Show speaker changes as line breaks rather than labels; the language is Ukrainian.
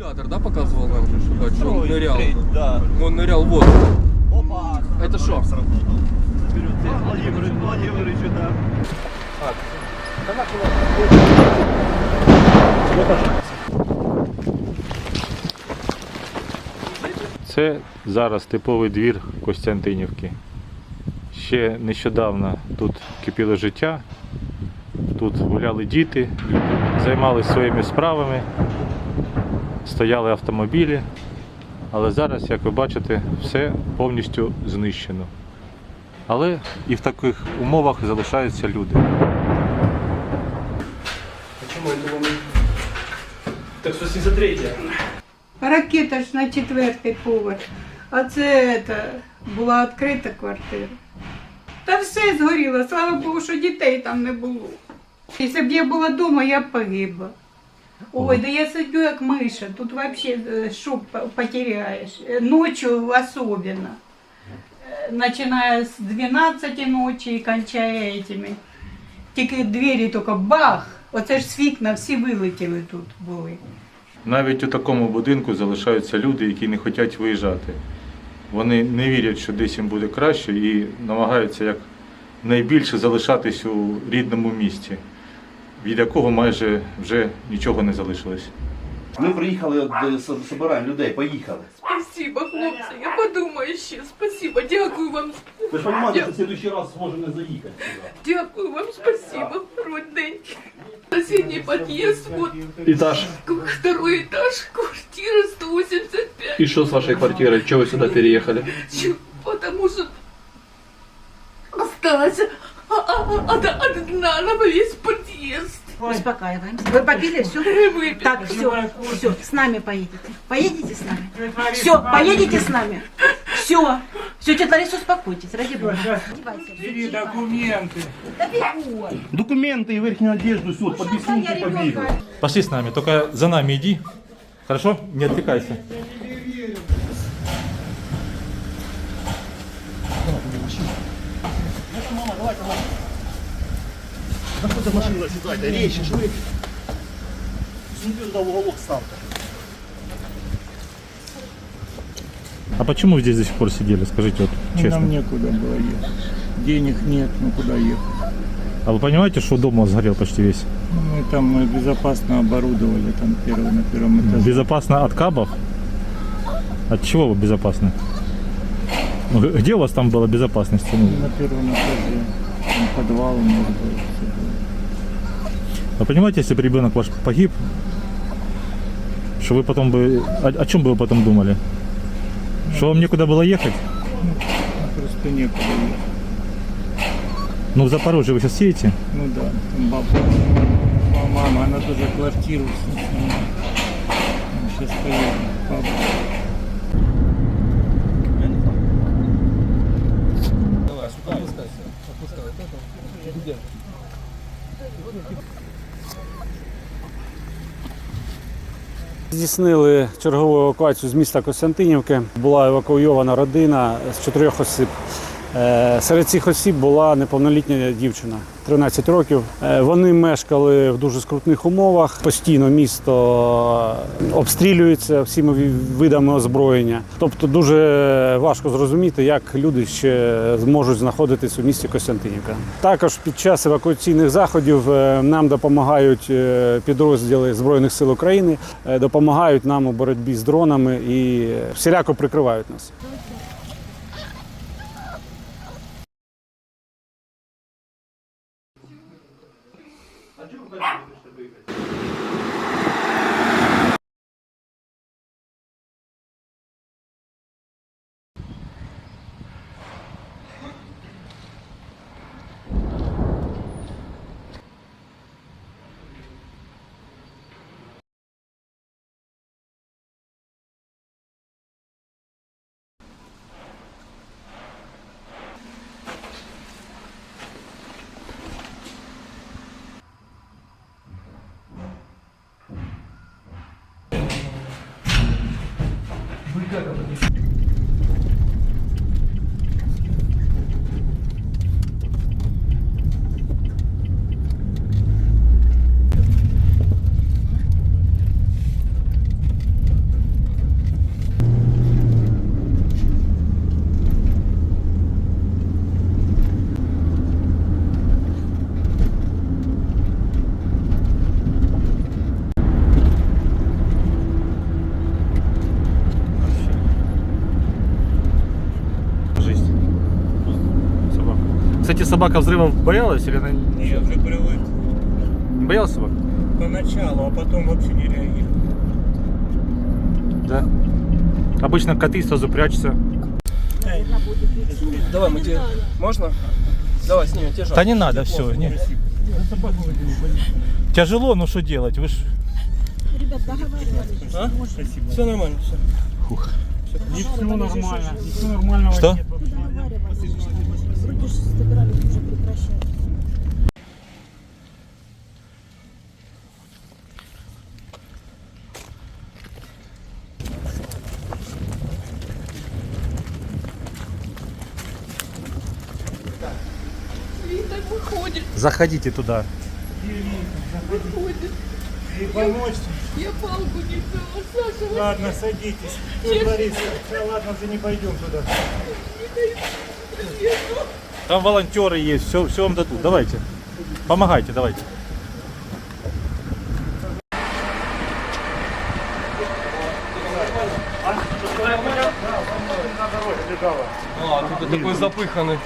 Регулятор, да, показывал нам же, что, да, что он нырял?
Да.
Он нырял в воду.
Опа!
Это что?
Владимир Владимирович, да.
Це зараз типовий двір Костянтинівки. Ще нещодавно тут кипіло життя, тут гуляли діти, займалися своїми справами, стояли автомобілі, але зараз, як ви бачите, все повністю знищено. Але і в таких умовах залишаються люди.
Почему это он? Так что 73
Ракета ж на четвертий поверх. А це это, була відкрита квартира. Та все згоріло, слава Богу, що дітей там не було. Якщо б я була вдома, я б погибла. Ой, да я сидю як миша, тут вообще е, що п- Е, Ночью особенно. Е, Начиная з 12 ночі і кончая этими. Тільки двері тільки бах! Оце ж з вікна всі вилетіли тут були.
Навіть у такому будинку залишаються люди, які не хочуть виїжджати. Вони не вірять, що десь їм буде краще і намагаються як найбільше залишатись у рідному місті, від якого майже вже нічого не залишилось.
Ми приїхали, от, е, со- собираємо людей, поїхали.
Спасибо, хлопці, я подумаю ще. Спасибо, дякую вам.
Ви ж розумієте, що в следующий раз зможе не заїхати сюди.
Дякую вам, спасибо, родненький. Соседний подъезд, вот
Этаж.
второй этаж, квартира 185.
И что с вашей квартирой? Чего вы сюда переехали?
Чё, Потому что осталось а- а- а- от, от дна на весь подъезд.
Успокаиваемся. Вы попили все?
Выпили.
Так, все, все, с нами поедете. Поедете с нами? Все, поедете с нами? Все. Все, тетя Лариса, успокойтесь, ради бога. Бери документы. Да бегу.
Документи і верхню одежду, все, по дві сумки побігли.
Пошли с нами, только за нами иди. Хорошо? Не отвлекайся.
Заходьте в машину, сідайте, речі, швидше. Туди в уголок ставте.
А почему вы здесь до сих пор сидели, скажите вот честно?
Нам некуда было ехать. Денег нет, ну куда ехать?
А вы понимаете, что дом у вас сгорел почти весь?
Ну, Мы там э, безопасно оборудовали, там первый на первом этаже.
Безопасно от кабов? От чего вы безопасны? Ну, Где у вас там была безопасность? Ну,
На первом этаже. Там подвал, может быть, всё было.
Вы понимаете, если бы ребенок ваш погиб, что вы потом бы... О, о чем бы вы потом думали? Что вам некуда было ехать?
Ну, просто некуда ехать.
Ну, в Запорожье вы сейчас едете?
Ну да, там бабка, ма- мама, она тоже квартиру снимает. Сейчас поедем. Папа.
Здійснили чергову евакуацію з міста Костянтинівки. Була евакуйована родина з чотирьох осіб. Е, Серед цих осіб була неповнолітня дівчина 13 років. Е, Вони мешкали в дуже скрутних умовах. Постійно місто обстрілюється всіма ві- видами озброєння. Тобто дуже важко зрозуміти, як люди ще зможуть знаходитись у місті Костянтинівка. Також під час евакуаційних заходів е, нам допомагають е, підрозділи Збройних сил України, е, допомагають нам у боротьбі з дронами і всіляко прикривають нас.
ದುಡ್ಡು ಹಾಕಬೇಕು Кстати, собака взрывов боялась или она
Я уже привык
не боялась собак?
поначалу, а потом вообще не реагирую.
Да. Обычно коты сразу прячутся.
Давай, мы тебе... Можно? Давай, снимем, тебе
Да не надо, все. Не. Тяжело, но что делать? Вы ж...
А? Все нормально, все.
Не все нормально, не все нормально.
Что?
Вроде же собирались уже прекращать.
Выходит,
Заходите туда.
выходит.
И помочь.
Я палку не взяла, Саша, вы
Ладно, садитесь. Тут. Да ладно, уже не пойдем туда.
Там волонтеры есть, все, все вам дадут. Давайте. Помогайте, давайте.
А, ты такой запыханный.